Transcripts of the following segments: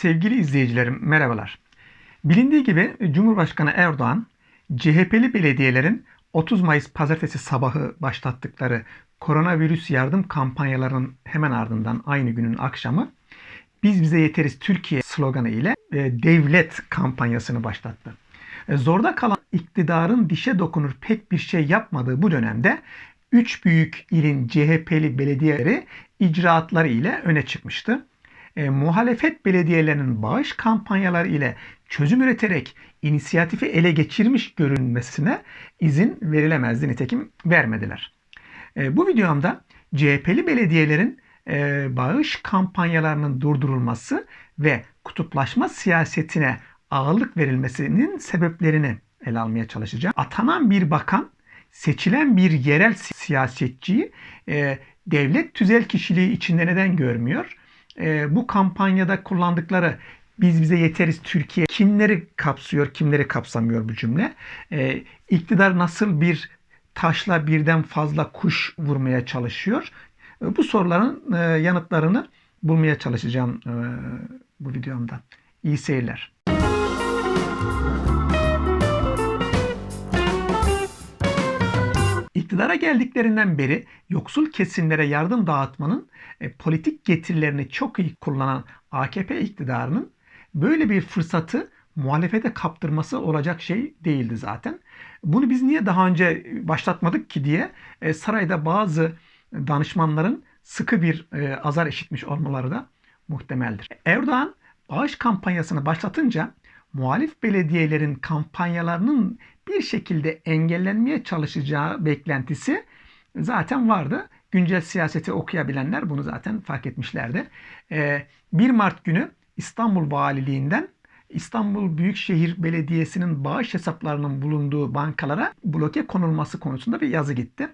Sevgili izleyicilerim merhabalar. Bilindiği gibi Cumhurbaşkanı Erdoğan CHP'li belediyelerin 30 Mayıs pazartesi sabahı başlattıkları koronavirüs yardım kampanyalarının hemen ardından aynı günün akşamı Biz Bize Yeteriz Türkiye sloganı ile e, devlet kampanyasını başlattı. E, Zorda kalan iktidarın dişe dokunur pek bir şey yapmadığı bu dönemde 3 büyük ilin CHP'li belediyeleri icraatları ile öne çıkmıştı e, muhalefet belediyelerinin bağış kampanyaları ile çözüm üreterek inisiyatifi ele geçirmiş görünmesine izin verilemezdi. Nitekim vermediler. E, bu videomda CHP'li belediyelerin e, bağış kampanyalarının durdurulması ve kutuplaşma siyasetine ağırlık verilmesinin sebeplerini ele almaya çalışacağım. Atanan bir bakan seçilen bir yerel siyasetçiyi e, devlet tüzel kişiliği içinde neden görmüyor? E, bu kampanyada kullandıkları biz bize yeteriz Türkiye kimleri kapsıyor, kimleri kapsamıyor bu cümle? E, iktidar nasıl bir taşla birden fazla kuş vurmaya çalışıyor? E, bu soruların e, yanıtlarını bulmaya çalışacağım e, bu videomda. İyi seyirler. İktidara geldiklerinden beri yoksul kesimlere yardım dağıtmanın e, politik getirilerini çok iyi kullanan AKP iktidarının böyle bir fırsatı muhalefete kaptırması olacak şey değildi zaten. Bunu biz niye daha önce başlatmadık ki diye e, sarayda bazı danışmanların sıkı bir e, azar işitmiş olmaları da muhtemeldir. Erdoğan bağış kampanyasını başlatınca muhalif belediyelerin kampanyalarının bir şekilde engellenmeye çalışacağı beklentisi zaten vardı. Güncel siyaseti okuyabilenler bunu zaten fark etmişlerdi. 1 ee, Mart günü İstanbul Valiliğinden İstanbul Büyükşehir Belediyesi'nin bağış hesaplarının bulunduğu bankalara bloke konulması konusunda bir yazı gitti.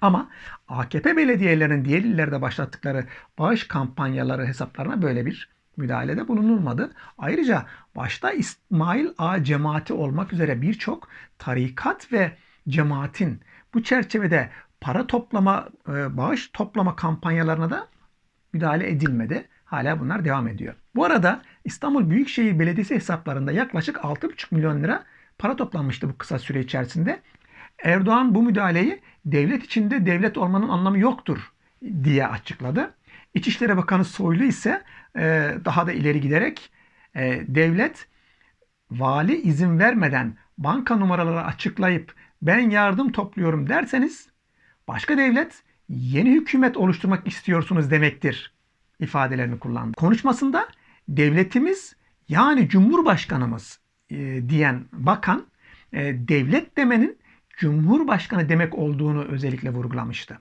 Ama AKP belediyelerinin diğer illerde başlattıkları bağış kampanyaları hesaplarına böyle bir müdahalede bulunulmadı. Ayrıca başta İsmail A cemaati olmak üzere birçok tarikat ve cemaatin bu çerçevede para toplama, e, bağış toplama kampanyalarına da müdahale edilmedi. Hala bunlar devam ediyor. Bu arada İstanbul Büyükşehir Belediyesi hesaplarında yaklaşık 6,5 milyon lira para toplanmıştı bu kısa süre içerisinde. Erdoğan bu müdahaleyi devlet içinde devlet olmanın anlamı yoktur diye açıkladı. İçişleri Bakanı Soylu ise e, daha da ileri giderek e, devlet vali izin vermeden banka numaraları açıklayıp ben yardım topluyorum derseniz başka devlet yeni hükümet oluşturmak istiyorsunuz demektir ifadelerini kullandı. Konuşmasında devletimiz yani Cumhurbaşkanımız e, diyen bakan devlet demenin Cumhurbaşkanı demek olduğunu özellikle vurgulamıştı.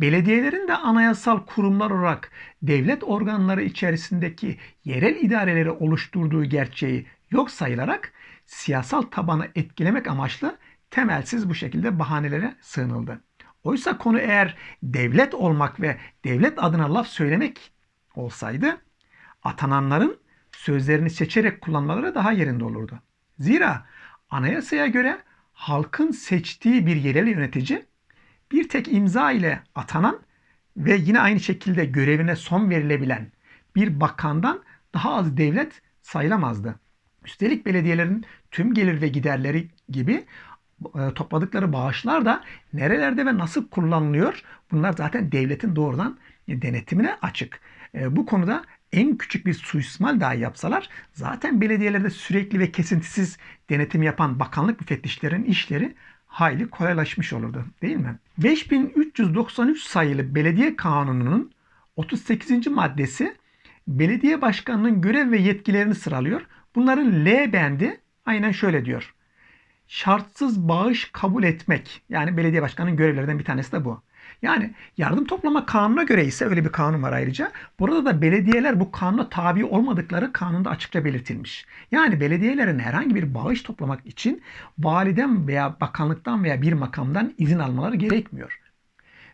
Belediyelerin de anayasal kurumlar olarak devlet organları içerisindeki yerel idareleri oluşturduğu gerçeği yok sayılarak siyasal tabanı etkilemek amaçlı temelsiz bu şekilde bahanelere sığınıldı. Oysa konu eğer devlet olmak ve devlet adına laf söylemek olsaydı atananların sözlerini seçerek kullanmaları daha yerinde olurdu. Zira anayasaya göre halkın seçtiği bir yerel yönetici bir tek imza ile atanan ve yine aynı şekilde görevine son verilebilen bir bakandan daha az devlet sayılamazdı. Üstelik belediyelerin tüm gelir ve giderleri gibi e, topladıkları bağışlar da nerelerde ve nasıl kullanılıyor bunlar zaten devletin doğrudan denetimine açık. E, bu konuda en küçük bir suistimal dahi yapsalar zaten belediyelerde sürekli ve kesintisiz denetim yapan bakanlık müfettişlerin işleri hayli kolaylaşmış olurdu değil mi? 5393 sayılı belediye kanununun 38. maddesi belediye başkanının görev ve yetkilerini sıralıyor. Bunların L bendi aynen şöyle diyor. Şartsız bağış kabul etmek. Yani belediye başkanının görevlerinden bir tanesi de bu. Yani yardım toplama kanuna göre ise öyle bir kanun var ayrıca. Burada da belediyeler bu kanuna tabi olmadıkları kanunda açıkça belirtilmiş. Yani belediyelerin herhangi bir bağış toplamak için validen veya bakanlıktan veya bir makamdan izin almaları gerekmiyor.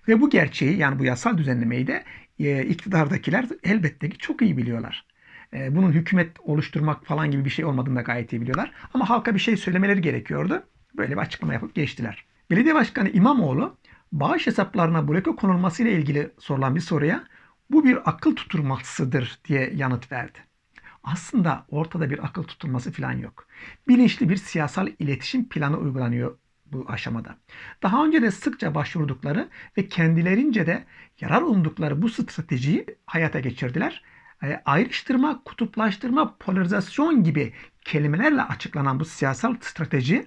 Ve bu gerçeği yani bu yasal düzenlemeyi de e, iktidardakiler elbette ki çok iyi biliyorlar. E, bunun hükümet oluşturmak falan gibi bir şey olmadığını da gayet iyi biliyorlar. Ama halka bir şey söylemeleri gerekiyordu. Böyle bir açıklama yapıp geçtiler. Belediye Başkanı İmamoğlu bağış hesaplarına bloke konulması ile ilgili sorulan bir soruya bu bir akıl tutulmasıdır diye yanıt verdi. aslında ortada bir akıl tutulması falan yok. Bilinçli bir siyasal iletişim planı uygulanıyor bu aşamada. Daha önce de sıkça başvurdukları ve kendilerince de yarar umdukları bu stratejiyi hayata geçirdiler. E, ayrıştırma, kutuplaştırma, polarizasyon gibi kelimelerle açıklanan bu siyasal strateji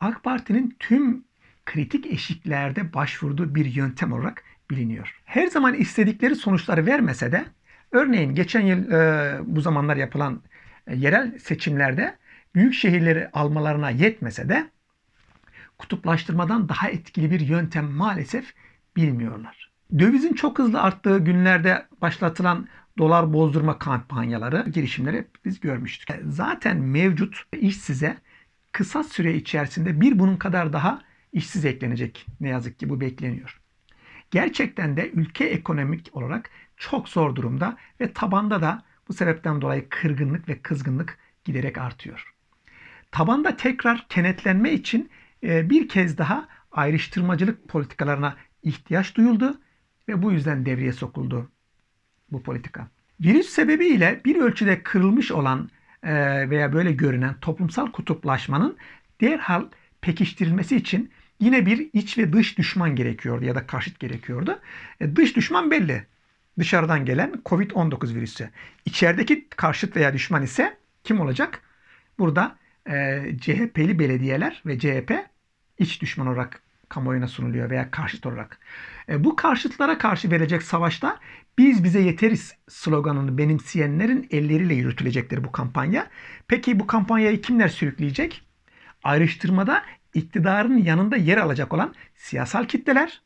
AK Parti'nin tüm kritik eşiklerde başvurduğu bir yöntem olarak biliniyor. Her zaman istedikleri sonuçları vermese de örneğin geçen yıl e, bu zamanlar yapılan e, yerel seçimlerde büyük şehirleri almalarına yetmese de kutuplaştırmadan daha etkili bir yöntem maalesef bilmiyorlar. Dövizin çok hızlı arttığı günlerde başlatılan dolar bozdurma kampanyaları, girişimleri biz görmüştük. E, zaten mevcut işsize kısa süre içerisinde bir bunun kadar daha işsiz eklenecek. Ne yazık ki bu bekleniyor. Gerçekten de ülke ekonomik olarak çok zor durumda ve tabanda da bu sebepten dolayı kırgınlık ve kızgınlık giderek artıyor. Tabanda tekrar kenetlenme için e, bir kez daha ayrıştırmacılık politikalarına ihtiyaç duyuldu ve bu yüzden devreye sokuldu bu politika. Virüs sebebiyle bir ölçüde kırılmış olan e, veya böyle görünen toplumsal kutuplaşmanın derhal pekiştirilmesi için yine bir iç ve dış düşman gerekiyordu ya da karşıt gerekiyordu. E, dış düşman belli. Dışarıdan gelen Covid-19 virüsü. İçerideki karşıt veya düşman ise kim olacak? Burada e, CHP'li belediyeler ve CHP iç düşman olarak kamuoyuna sunuluyor veya karşıt olarak. E, bu karşıtlara karşı verilecek savaşta biz bize yeteriz sloganını benimseyenlerin elleriyle yürütülecektir bu kampanya. Peki bu kampanyayı kimler sürükleyecek? Ayrıştırmada iktidarın yanında yer alacak olan siyasal kitleler,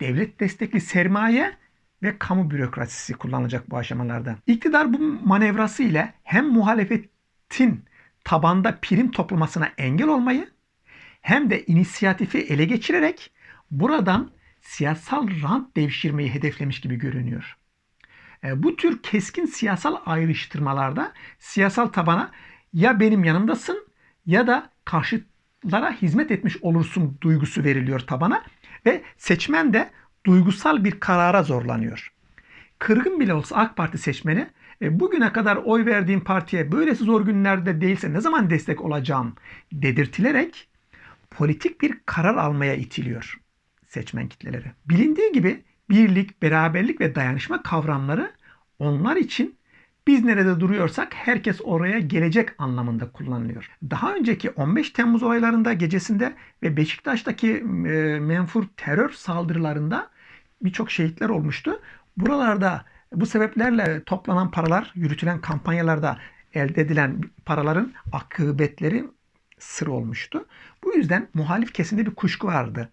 devlet destekli sermaye ve kamu bürokrasisi kullanılacak bu aşamalarda. İktidar bu manevrası ile hem muhalefetin tabanda prim toplamasına engel olmayı hem de inisiyatifi ele geçirerek buradan siyasal rant devşirmeyi hedeflemiş gibi görünüyor. E, bu tür keskin siyasal ayrıştırmalarda siyasal tabana ya benim yanımdasın ya da karşıtlara hizmet etmiş olursun duygusu veriliyor tabana ve seçmen de duygusal bir karara zorlanıyor. Kırgın bile olsa AK Parti seçmeni e, bugüne kadar oy verdiğim partiye böylesi zor günlerde değilse ne zaman destek olacağım dedirtilerek politik bir karar almaya itiliyor seçmen kitleleri. Bilindiği gibi birlik, beraberlik ve dayanışma kavramları onlar için biz nerede duruyorsak herkes oraya gelecek anlamında kullanılıyor. Daha önceki 15 Temmuz olaylarında gecesinde ve Beşiktaş'taki e, menfur terör saldırılarında birçok şehitler olmuştu. Buralarda bu sebeplerle toplanan paralar, yürütülen kampanyalarda elde edilen paraların akıbetleri sır olmuştu. Bu yüzden muhalif kesimde bir kuşku vardı.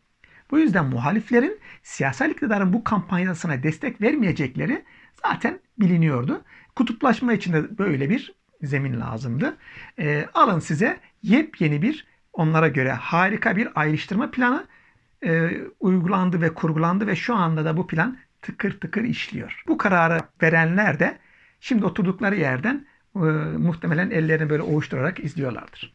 Bu yüzden muhaliflerin siyasal iktidarın bu kampanyasına destek vermeyecekleri zaten biliniyordu. Kutuplaşma için de böyle bir zemin lazımdı. E, alın size yepyeni bir onlara göre harika bir ayrıştırma planı e, uygulandı ve kurgulandı ve şu anda da bu plan tıkır tıkır işliyor. Bu kararı verenler de şimdi oturdukları yerden e, muhtemelen ellerini böyle ovuşturarak izliyorlardır.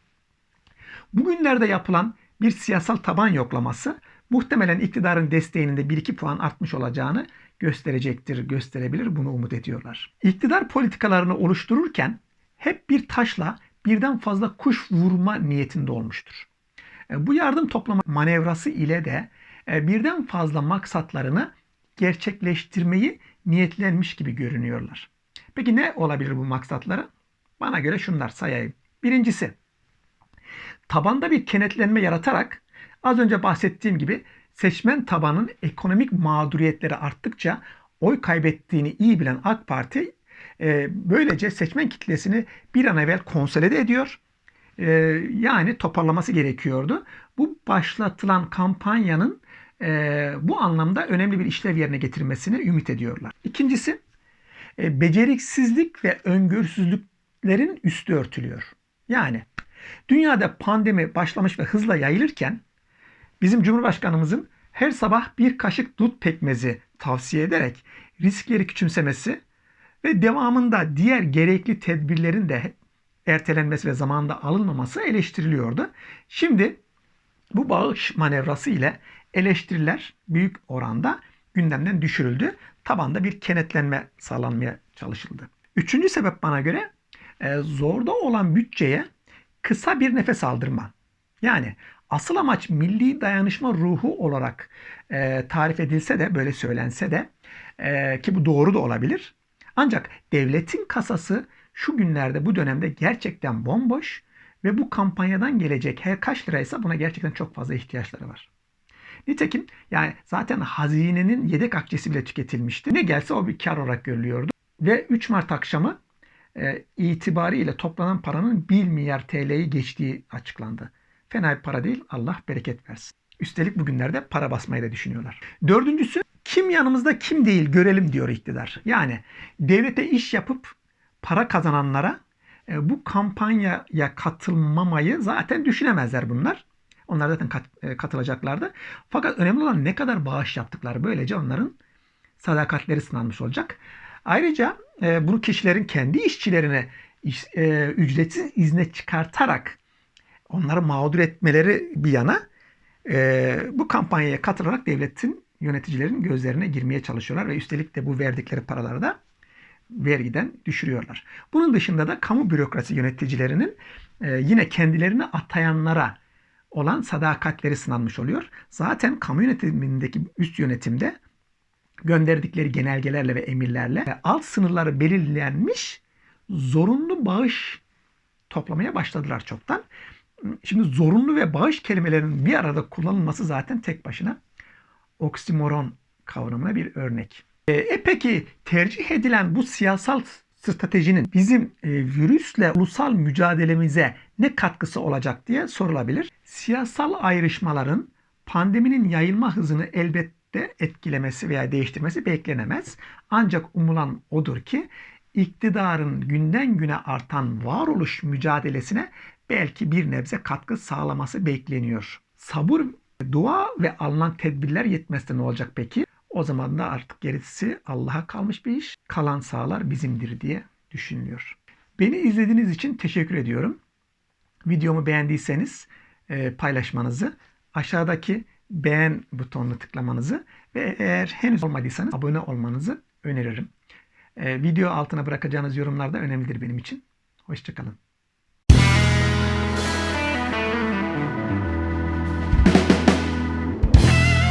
Bugünlerde yapılan bir siyasal taban yoklaması muhtemelen iktidarın desteğinin de 1-2 puan artmış olacağını gösterecektir, gösterebilir. Bunu umut ediyorlar. İktidar politikalarını oluştururken hep bir taşla birden fazla kuş vurma niyetinde olmuştur. E, bu yardım toplama manevrası ile de e, birden fazla maksatlarını gerçekleştirmeyi niyetlenmiş gibi görünüyorlar. Peki ne olabilir bu maksatları? Bana göre şunlar sayayım. Birincisi, tabanda bir kenetlenme yaratarak az önce bahsettiğim gibi seçmen tabanın ekonomik mağduriyetleri arttıkça oy kaybettiğini iyi bilen AK Parti e, böylece seçmen kitlesini bir an evvel konsolide ediyor. E, yani toparlaması gerekiyordu. Bu başlatılan kampanyanın e, bu anlamda önemli bir işlev yerine getirmesini ümit ediyorlar. İkincisi e, beceriksizlik ve öngörüsüzlüklerin üstü örtülüyor. Yani dünyada pandemi başlamış ve hızla yayılırken bizim Cumhurbaşkanımızın her sabah bir kaşık dut pekmezi tavsiye ederek riskleri küçümsemesi ve devamında diğer gerekli tedbirlerin de ertelenmesi ve zamanında alınmaması eleştiriliyordu. Şimdi bu bağış manevrası ile eleştiriler büyük oranda gündemden düşürüldü. Tabanda bir kenetlenme sağlanmaya çalışıldı. Üçüncü sebep bana göre e, zorda olan bütçeye kısa bir nefes aldırma. Yani asıl amaç milli dayanışma ruhu olarak e, tarif edilse de böyle söylense de e, ki bu doğru da olabilir. Ancak devletin kasası şu günlerde bu dönemde gerçekten bomboş ve bu kampanyadan gelecek her kaç liraysa buna gerçekten çok fazla ihtiyaçları var. Nitekim yani zaten hazinenin yedek akçesi bile tüketilmişti. Ne gelse o bir kar olarak görülüyordu. Ve 3 Mart akşamı e, itibariyle toplanan paranın 1 milyar TL'yi geçtiği açıklandı. Fena bir para değil. Allah bereket versin. Üstelik bugünlerde para basmayı da düşünüyorlar. Dördüncüsü kim yanımızda kim değil görelim diyor iktidar. Yani devlete iş yapıp para kazananlara e, bu kampanyaya katılmamayı zaten düşünemezler bunlar. Onlar zaten kat, e, katılacaklardı. Fakat önemli olan ne kadar bağış yaptıkları. Böylece onların sadakatleri sınanmış olacak. Ayrıca e, bunu kişilerin kendi işçilerine iş, e, ücretsiz izne çıkartarak onları mağdur etmeleri bir yana e, bu kampanyaya katılarak devletin yöneticilerin gözlerine girmeye çalışıyorlar ve üstelik de bu verdikleri paraları da vergiden düşürüyorlar. Bunun dışında da kamu bürokrasi yöneticilerinin e, yine kendilerini atayanlara olan sadakatleri sınanmış oluyor. Zaten kamu yönetimindeki üst yönetimde gönderdikleri genelgelerle ve emirlerle alt sınırları belirlenmiş zorunlu bağış toplamaya başladılar çoktan. Şimdi zorunlu ve bağış kelimelerinin bir arada kullanılması zaten tek başına oksimoron kavramına bir örnek. E, peki tercih edilen bu siyasal stratejinin bizim e, virüsle ulusal mücadelemize ne katkısı olacak diye sorulabilir. Siyasal ayrışmaların pandeminin yayılma hızını elbette etkilemesi veya değiştirmesi beklenemez. Ancak umulan odur ki iktidarın günden güne artan varoluş mücadelesine belki bir nebze katkı sağlaması bekleniyor. Sabır, dua ve alınan tedbirler yetmezse ne olacak peki? O zaman da artık gerisi Allah'a kalmış bir iş. Kalan sağlar bizimdir diye düşünülüyor. Beni izlediğiniz için teşekkür ediyorum. Videomu beğendiyseniz e, paylaşmanızı, aşağıdaki beğen butonuna tıklamanızı ve eğer henüz olmadıysanız abone olmanızı öneririm. E, video altına bırakacağınız yorumlar da önemlidir benim için. Hoşçakalın.